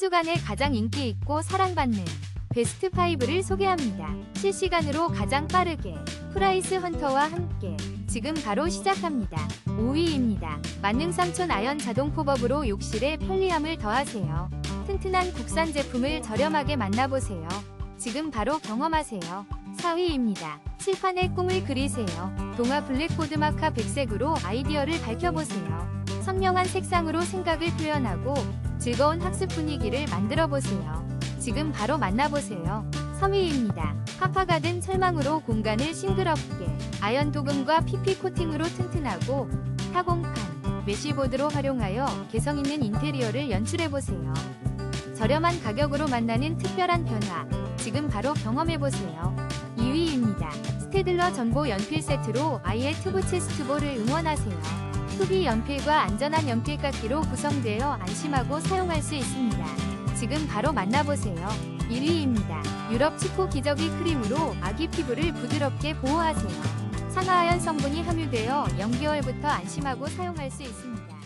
주간에 가장 인기 있고 사랑받는 베스트 5를 소개합니다. 실시간으로 가장 빠르게 프라이스 헌터와 함께 지금 바로 시작합니다. 5위입니다. 만능 삼촌 아연 자동 팝업으로 욕실에 편리함을 더하세요. 튼튼한 국산 제품을 저렴하게 만나보세요. 지금 바로 경험하세요. 4위입니다. 칠판에 꿈을 그리세요. 동화 블랙보드 마카 백색으로 아이디어를 밝혀보세요. 선명한 색상으로 생각을 표현하고 즐거운 학습 분위기를 만들어 보세요. 지금 바로 만나보세요. 3위입니다. 파파가든 철망으로 공간을 싱그럽게 아연 도금과 PP 코팅으로 튼튼하고 타공판, 메쉬보드로 활용하여 개성 있는 인테리어를 연출해 보세요. 저렴한 가격으로 만나는 특별한 변화. 지금 바로 경험해 보세요. 2위입니다. 스테들러 전보 연필 세트로 아이의 튜브 체스트볼을 응원하세요. 투비 연필과 안전한 연필 깎기로 구성되어 안심하고 사용할 수 있습니다. 지금 바로 만나보세요. 1위입니다. 유럽 치코 기저귀 크림으로 아기 피부를 부드럽게 보호하세요. 산화하연 성분이 함유되어 0개월부터 안심하고 사용할 수 있습니다.